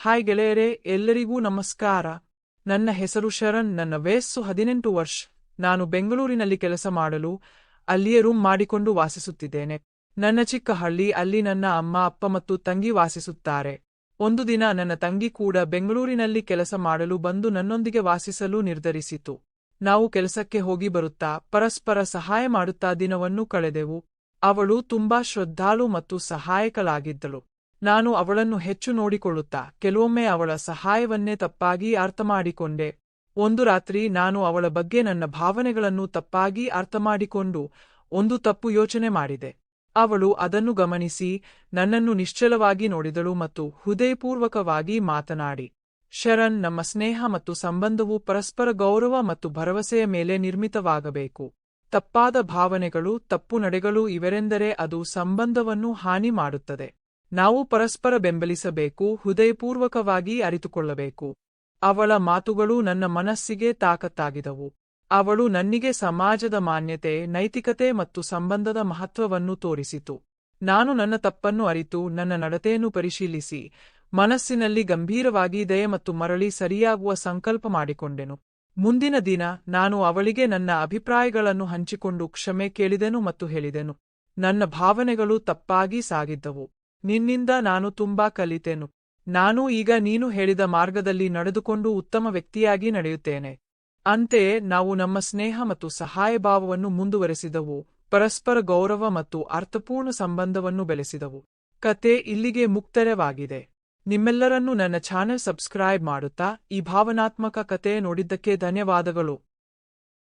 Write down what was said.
Hi ಗೆಳೆಯರೇ, ಎಲ್ಲರಿಗೂ ನಮಸ್ಕಾರ. ನನ್ನ ಹೆಸರು ಶರಣ್, ನನ್ನ ವಯಸ್ಸು ಹದಿನೆಂಟು ವರ್ಷ. ನಾನು ಬೆಂಗಳೂರಿನಲ್ಲಿ ಕೆಲಸ ಮಾಡಲು, ಅಲ್ಲಿಯೇ ರೂಮ್ ಮಾಡಿಕೊಂಡು ವಾಸಿಸುತ್ತಿದ್ದೇನೆ. ನನ್ನ ಚಿಕ್ಕ ಹಳ್ಳಿ, ಅಲ್ಲಿ ನನ್ನ ಅಮ್ಮ, ಅಪ್ಪ ಮತ್ತು ತಂಗಿ ವಾಸಿಸುತ್ತಾರೆ. ಒಂದು ದಿನ ನನ್ನ ತಂಗಿ ಕೂಡ ಬೆಂಗಳೂರಿನಲ್ಲಿ ಕೆಲಸ ಮಾಡಲು ಬಂದು ನನ್ನೊಂದಿಗೆ ವಾಸಿಸಲು ನಿರ್ಧರಿಸಿತು. ನಾವು ಕೆಲಸಕ್ಕೆ ಹೋಗಿ ಬರುತ್ತಾ, ಪರಸ್ಪರ ಸಹಾಯ ಮಾಡುತ್ತಾ ದಿನವನ್ನು ಕಳೆದೆವು. ಅವಳು ತುಂಬಾ ಶ್ರದ್ಧಾಳು ಮತ್ತು ಸಹಾಯಕಳಾಗಿದ್ದಳು. ನಾನು ಅವಳನ್ನು ಹೆಚ್ಚು ನೋಡಿಕೊಳ್ಳುತ್ತಾ ಕೆಲವೊಮ್ಮೆ ಅವಳ ಸಹಾಯವನ್ನೇ ತಪ್ಪಾಗಿ ಅರ್ಥಮಾಡಿಕೊಂಡೆ. ಒಂದು ರಾತ್ರಿ ನಾನು ಅವಳ ಬಗ್ಗೆ ನನ್ನ ಭಾವನೆಗಳನ್ನು ತಪ್ಪಾಗಿ ಅರ್ಥಮಾಡಿಕೊಂಡು ಒಂದು ತಪ್ಪು ಯೋಚನೆ ಮಾಡಿದೆ. ಅವಳು ಅದನ್ನು ಗಮನಿಸಿ ನನ್ನನ್ನು ನಿಶ್ಚಲವಾಗಿ ನೋಡಿದಳು ಮತ್ತು ಹೃದಯಪೂರ್ವಕವಾಗಿ ಮಾತನಾಡಿ, ಶರಣ್, ನಮ್ಮ ಸ್ನೇಹ ಮತ್ತು ಸಂಬಂಧವು ಪರಸ್ಪರ ಗೌರವ ಮತ್ತು ಭರವಸೆಯ ಮೇಲೆ ನಿರ್ಮಿತವಾಗಬೇಕು. ತಪ್ಪಾದ ಭಾವನೆಗಳು, ತಪ್ಪು ನಡೆಗಳು ಇವೆರೆಂದರೆ ಅದು ಸಂಬಂಧವನ್ನು ಹಾನಿ ಮಾಡುತ್ತದೆ. ನಾವು ಪರಸ್ಪರ ಬೆಂಬಲಿಸಬೇಕು, ಹೃದಯಪೂರ್ವಕವಾಗಿ ಅರಿತುಕೊಳ್ಳಬೇಕು. ಅವಳ ಮಾತುಗಳು ನನ್ನ ಮನಸ್ಸಿಗೆ ತಾಕತ್ತಾಗಿದವು. ಅವಳು ನನ್ನಿಗೆ ಸಮಾಜದ ಮಾನ್ಯತೆ, ನೈತಿಕತೆ ಮತ್ತು ಸಂಬಂಧದ ಮಹತ್ವವನ್ನು ತೋರಿಸಿತು. ನಾನು ನನ್ನ ತಪ್ಪನ್ನು ಅರಿತು, ನನ್ನ ನಡತೆಯನ್ನು ಪರಿಶೀಲಿಸಿ, ಮನಸ್ಸಿನಲ್ಲಿ ಗಂಭೀರವಾಗಿ ದಯೆ ಮತ್ತು ಮರಳಿ ಸರಿಯಾಗುವ ಸಂಕಲ್ಪ ಮಾಡಿಕೊಂಡೆನು. ಮುಂದಿನ ದಿನ ನಾನು ಅವಳಿಗೆ ನನ್ನ ಅಭಿಪ್ರಾಯಗಳನ್ನು ಹಂಚಿಕೊಂಡು ಕ್ಷಮೆ ಕೇಳಿದೆನು ಮತ್ತು ಹೇಳಿದೆನು. ನನ್ನ ಭಾವನೆಗಳು ತಪ್ಪಾಗಿ ಸಾಗಿದ್ದವು. ನಿನ್ನಿಂದ ನಾನು ತುಂಬಾ ಕಲಿತೆನು. ನಾನು ಈಗ ನೀನು ಹೇಳಿದ ಮಾರ್ಗದಲ್ಲಿ ನಡೆದುಕೊಂಡು ಉತ್ತಮ ವ್ಯಕ್ತಿಯಾಗಿ ನಡೆಯುತ್ತೇನೆ. ಅಂತೆಯೇ ನಾವು ನಮ್ಮ ಸ್ನೇಹ ಮತ್ತು ಸಹಾಯಭಾವವನ್ನು ಮುಂದುವರೆಸಿದವು, ಪರಸ್ಪರ ಗೌರವ ಮತ್ತು ಅರ್ಥಪೂರ್ಣ ಸಂಬಂಧವನ್ನು ಬೆಳೆಸಿದವು. ಕತೆ ಇಲ್ಲಿಗೆ ಮುಕ್ತರವಾಗಿದೆ. ನಿಮ್ಮೆಲ್ಲರನ್ನೂ ನನ್ನ ಚಾನೆಲ್ ಸಬ್ಸ್ಕ್ರೈಬ್ ಮಾಡುತ್ತಾ ಈ ಭಾವನಾತ್ಮಕ ಕತೆ ನೋಡಿದ್ದಕ್ಕೆ ಧನ್ಯವಾದಗಳು.